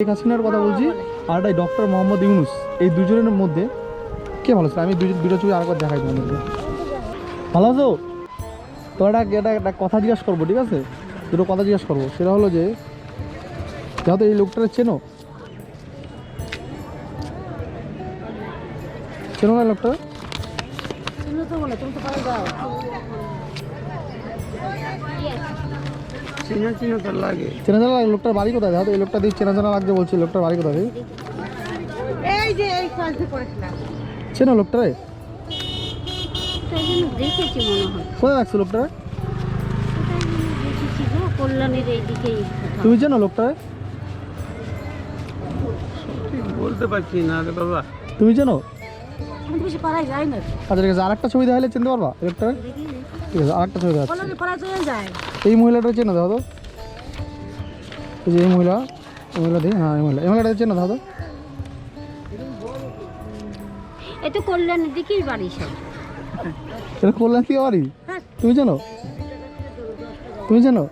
শেখ হাসিনার কথা বলছি। আর একটা ডক্টর মোহাম্মদ ইউনুস। এই দুজনের মধ্যে কে ভালো ছিল আমি দুটো ছবি আরেকবার দেখাই তোমাদেরকে। ভালো আছো? তো একটা এটা একটা কথা জিজ্ঞাসা করব, ঠিক আছে? দুটো কথা জিজ্ঞাসা করব। সেটা হলো যে যাতে এই লোকটাকে চেনো। চেনো না লোকটা? তুমি তো চিনা চিনা তো লাগে। চেনা জানা লাগে? লোকটার বাড়ি কোথায়? দেখো এই লোকটা দিয়ে চেনা জানা লাগছে বলছি লোকটার বাড়ি কোথায়? এই যে এই কাজ করেছিলাম চেনো লোকটারে? তাই জন্য দেখেছি মনে হয়। কোথায় রাখছো কল্যাণের এইদিকেই তুমি চেনো লোকটারে? ঠিক বলতে পারছি না রে বাবা। তুমি চেনো? আমি তো বেশি পাড়ায় যাই না আচ্ছা ঠিক আছে আরেকটা ছবি দেখালে চিনতে পারবা দেখি। ঠিক আছে আরেকটা চলে যায়? এই মহিলাটা চেনো তো এই যে এই মহিলা এই মহিলা দিই হ্যাঁ এই মহিলা এই মহিলাটা চেনো দাও তো কল্যাণের দিকেই বাড়ি সব। এটা কল্যাণ থেকে বাড়ি? হ্যাঁ। তুমি জানো তুমি জানো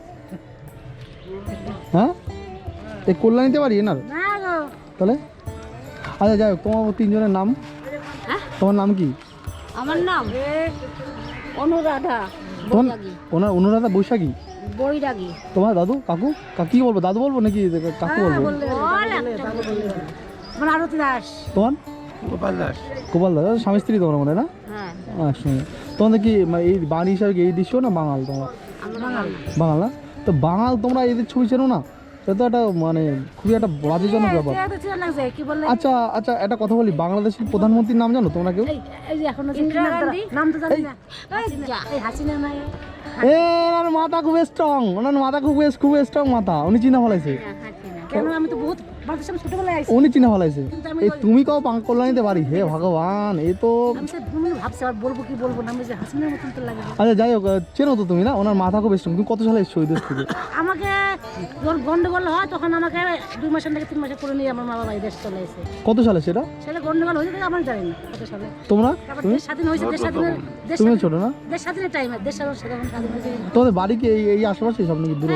হ্যাঁ? এই কল্যাণীতে বাড়ি এনার? তাহলে? আচ্ছা যাই হোক তোমার তিনজনের নাম? হ্যাঁ? তোমার নাম কি? আমার নাম? অনুরাধা বৈরাগী। ওনার অনুরাধা বৈশাখী? বৈরাগী। তোমার দাদু? কাকু? কাকু কি বলব? দাদু বলব নাকি কাকু বলব? আমার আরতি দাস। তোমার? গোপাল দাস। গোপাল দাদা স্বামী স্ত্রী তোমার মনে হয় না? হ্যাঁ। একসঙ্গে তোমাদের কি মানে এই বাঙালি হিসাবে কি এই দৃশ্য না বাঙাল তোমার? বাঙাল না? তো বাঙাল তোমরা এদের ছবি চেনো না? এটা তো একটা মানে খুবই একটা বাজেজনক ব্যাপার। লাগছে কি বললে? আচ্ছা আচ্ছা একটা কথা বলি বাংলাদেশের প্রধানমন্ত্রীর নাম জানো তোমরা কেউ? মাথা খুব স্ট্রং ওনার মাথা খুব খুব স্ট্রং মাথা উনি চিনা ফলাইছে। কেন? আমি তো বহুত মানুষের ছোটবেলায় আইছি। উনি চিনা আমি এই তুমি কাও পাঙ্ক কল্যাণীতে বাড়ি হে ভগবান এই তো আমি তো তুমি ভাবছি আর বলব কি বলব না আমি যে হাসিনার মতন তো লাগে আচ্ছা যাই হোক চেনো তো তুমি না? ওনার মাথা খুব স্ট্রং তুমি কত সালে এসছো ওই দেশ থেকে? আমাকে যখন গন্ডগোল হয় তখন আমাকে দুই মাসের থেকে তিন মাসে করে নিয়ে আমার মা বাবা এই দেশ চলে এসে কত সালে সেটা? সেটা গন্ডগোল হয়েছে আমার জানি না কত সালে। তোমরা? দেশ স্বাধীন হয়েছে দেশ স্বাধীনের দেশ তুমি ছোট না? দেশ স্বাধীনের টাইমে দেশ স্বাধীন স্বাধীন তোমাদের বাড়ি কি এই আশেপাশে সব নাকি দূরে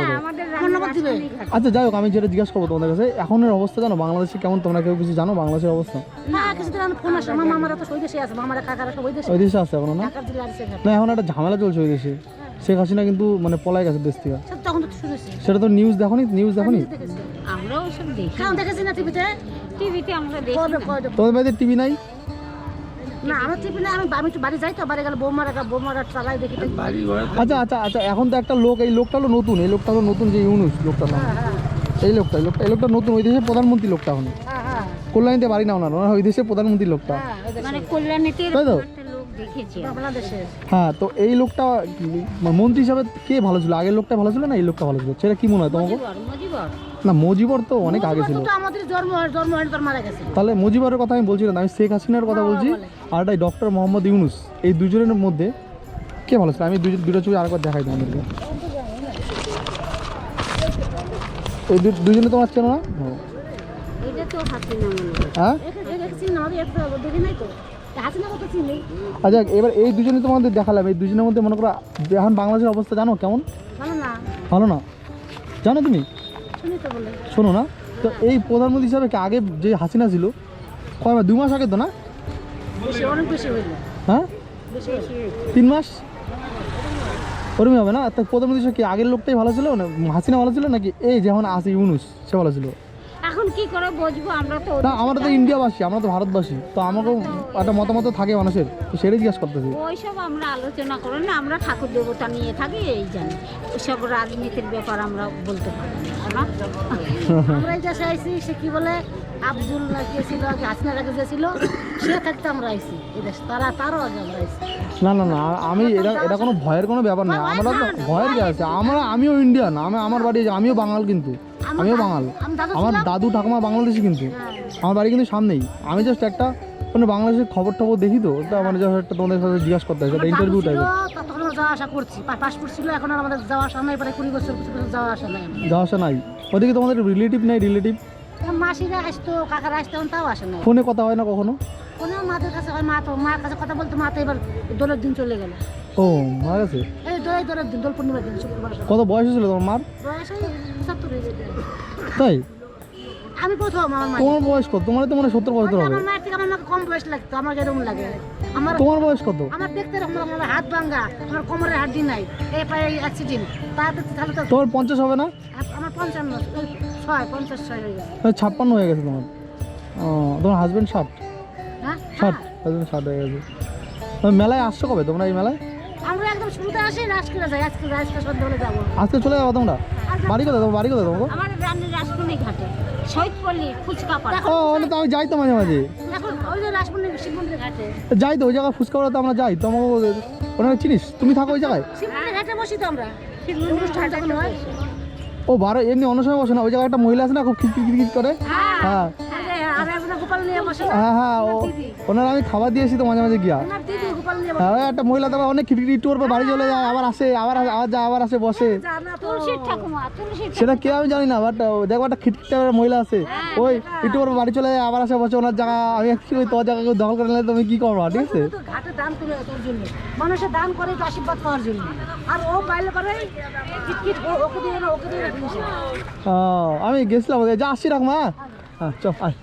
দিবে আচ্ছা যাই হোক আমি যেটা জিজ্ঞাসা করব তোমাদের কাছে? এখনের অবস্থা জানো বাংলাদেশে কেমন? তোমরা কেউ কিছু জানো বাংলাদেশের অবস্থা? না কিছুদিন আমি ফোন আসে আমার মামারা তো ওই দেশে আছে মামারা কাকারা সব ওই দেশে ওই দেশে আছে এখনও না? না এখন একটা ঝামেলা চলছে ওই দেশে। শেখ হাসিনা কিন্তু মানে পলাই গেছে দেশ থেকে। তখন তো শুনেছি সেটা তো নিউজ দেখোনি নিউজ দেখোনি আমরাও সব দেখি। হ্যাঁ দেখেছি না টিভিতে টিভিতে আমরা দেখি কবে কবে? তোমাদের বাড়িতে টিভি নাই? না আমার টিভি না আমি আমি একটু বাড়ি যাই তো বাড়ি গেলে বৌমারা বৌমারা চালাই দেখি। আচ্ছা আচ্ছা আচ্ছা এখন তো একটা লোক এই লোকটা হলো নতুন। এই লোকটা হলো নতুন যে ইউনুস লোকটা নাম। হ্যাঁ হ্যাঁ। এই লোকটা এই লোকটা এই লোকটা নতুন ওই দেশের প্রধানমন্ত্রী লোকটা এখন হ্যাঁ হ্যাঁ। কল্যাণীতে বাড়ি না ওনার ওনার ওই দেশের প্রধানমন্ত্রী লোকটা। হ্যাঁ মানে তাই তো? হ্যাঁ তো এই লোকটা মানে মন্ত্রী হিসাবে কে ভালো ছিল? আগের লোকটা ভালো ছিল না এই লোকটা ভালো ছিল? সেটা কি মনে হয় তোমাকে না মজিবর তো অনেক আগে ছিল। তো আমাদের জন্ম জন্ম তোর মারা গেছে। তাহলে মুজিবরের কথা আমি বলছিলাম আমি শেখ হাসিনার কথা বলছি। আর এটাই ডক্টর মোহাম্মদ ইউনুস এই দুজনের মধ্যে কে ভালো ছিল? আমি দুজন দুটো ছবি আরেকবার দেখাই তোমাদেরকে। এই দু- দুজনে তোমার চেনো না? হ্যাঁ। এটা তো হাসিনা মনে হয়? হ্যাঁ আচ্ছা এবার এই দুজনে তোমাদের দেখালাম। এই দুজনের মধ্যে মনে করো এখন বাংলাদেশের অবস্থা জানো কেমন? ভালো না। জানো তুমি? শুনি তো বলে। শোনো না। তো এই প্রধানমন্ত্রী হিসাবে কি আগে যে হাসিনা ছিল কয় মাস দুই মাস আগে তো না? বেশি অনেক বেশি হইল। হ্যাঁ? তিন মাস? ওরকমই হবে না? তো প্রথম কি আগের লোকটাই ভালো ছিল? না, হাসিনা ভালো ছিল নাকি? এই যেমন আসি ইউনুস, সে ভালো ছিল। এখন কি করে বুঝব? আমরা তো না আমরা তো ইন্ডিয়াবাসী আমরা তো ভারতবাসী। তো আমাকেও একটা মতামত থাকে মানুষের তো সেটাই জিজ্ঞাসা করতেছি। ওইসব আমরা আলোচনা করি না আমরা ঠাকুর দেবতা নিয়ে থাকি এই জানি। ওইসব রাজনীতির ব্যাপার আমরা বলতে পারি না আমরা দেশে আইসি সে কি বলে আব্দুল না কে ছিল কি হাসিনা রাখে যে ছিল সে থাকতে আমরা আইসি এই দেশ তারা তারও আগে আমরা না না না আমি এটা এটা কোনো ভয়ের কোনো ব্যাপার না আমরা তো ভয়ের কি আছে। আমরা আমিও ইন্ডিয়ান আমি আমার বাড়ি আমিও বাঙাল কিন্তু। আমিও বাঙাল। আমার দাদু ঠাকুমা বাংলাদেশি কিন্তু। আমার বাড়ি কিন্তু সামনেই। আমি জাস্ট একটা মানে বাংলাদেশের খবর টবর দেখি তো মানে জাস্ট একটা তোমাদের সাথে জিজ্ঞাসা করতে হয় ইন্টারভিউ টাইপের তখন যাওয়া আসা করছি। পাসপোর্ট ছিল এখন আমাদের যাওয়া আসা নাই প্রায় কুড়ি বছর যাওয়া আসা নাই যাওয়া আসা নাই। ওদিকে তোমাদের রিলেটিভ নাই রিলেটিভ মাসিরা আসতো কাকারা আসতো তাও আসে নাই। ফোনে কথা হয় না কখনো? কোনো মাদের কাছে হয় মা তো মার কাছে কথা বলতে মা তো এবার দোলের দিন চলে গেল। ও মারা গেছে? দোল দিন শুক্রবার। কত বয়স হয়েছিল তোমার মার? বয়স তাই? আমি প্রথম আমার তোমার বয়স কত? তোমার তো মনে সত্তর বছর হবে। আমার মায়ের থেকে আমার মাকে কম বয়স লাগতো আমার যেরকম লাগে? আমার তোমার বয়স কত? আমার দেখতে এরকম আমার হাত ভাঙ্গা আমার কোমরের হাড্ডি নাই এই পায়ে অ্যাক্সিডেন্ট তাতে তাহলে তো তোমার পঞ্চাশ হবে না? আমার পঞ্চান্ন ছয় পঞ্চাশ ছয় হয়ে গেছে। ছাপ্পান্ন হয়ে গেছে তোমার। ও তোমার হাজবেন্ড ষাট? হ্যাঁ ষাট হাজবেন্ড ষাট হয়ে গেছে। মেলায় আসছো কবে? তোমরা এই মেলায়? আমরা একদম শুরুতে আসি না আজকে যাই আজকে যাব। চলে যাব তোমরা? বাড়ি কোথায় তোমার? বাড়ি কোথায় তোমাকে আমার ঘাটে শহীদপল্লী ফুচকা পাড়া ও তো আমি যাই তো মাঝে মাঝে। এখন ওই যে রাসপুনি শিব মন্দির ঘাটে। যাই তো ওই জায়গায় ফুচকা তো আমরা যাই। তো আমাকে ওনাকে চিনিস? তুমি থাকো ওই জায়গায়। শিব মন্দির ঘাটে বসি তো আমরা। অনুষ্ঠান যখন হয়। ও বারো এমনি অন্য সময় বসে না? ওই জায়গায় একটা মহিলা আছে না খুব খিট খিট করে? হ্যাঁ। আর একজন গোপাল নিয়ে বসে হ্যাঁ হ্যাঁ ও ওনার আমি খাবার দিয়েছি তো মাঝে মাঝে গিয়া। একটা মহিলা তারপর অনেক খিটখিট একটু করবে বাড়ি চলে যায় আবার আসে আবার আবার যায় আবার আসে বসে। সেটা কে আমি জানি না বাট দেখো একটা খিটখিট মহিলা আছে। ওই একটু পর বাড়ি চলে যায় আবার আসে বসে ওনার জায়গা আমি কি ওই তোর জায়গা কেউ দখল করে নিলে তুমি কি করব ঠিক আছে? তো ঘাটে দান তুলে তোর জন্য। মানুষের দান করে আশীর্বাদ পাওয়ার জন্য। আর ও বাইলে করে কিটকিট ওকে দিয়ে ওকে দিয়ে আমি গেছিলাম যা আসছি রাখ মা হ্যাঁ চল আয়।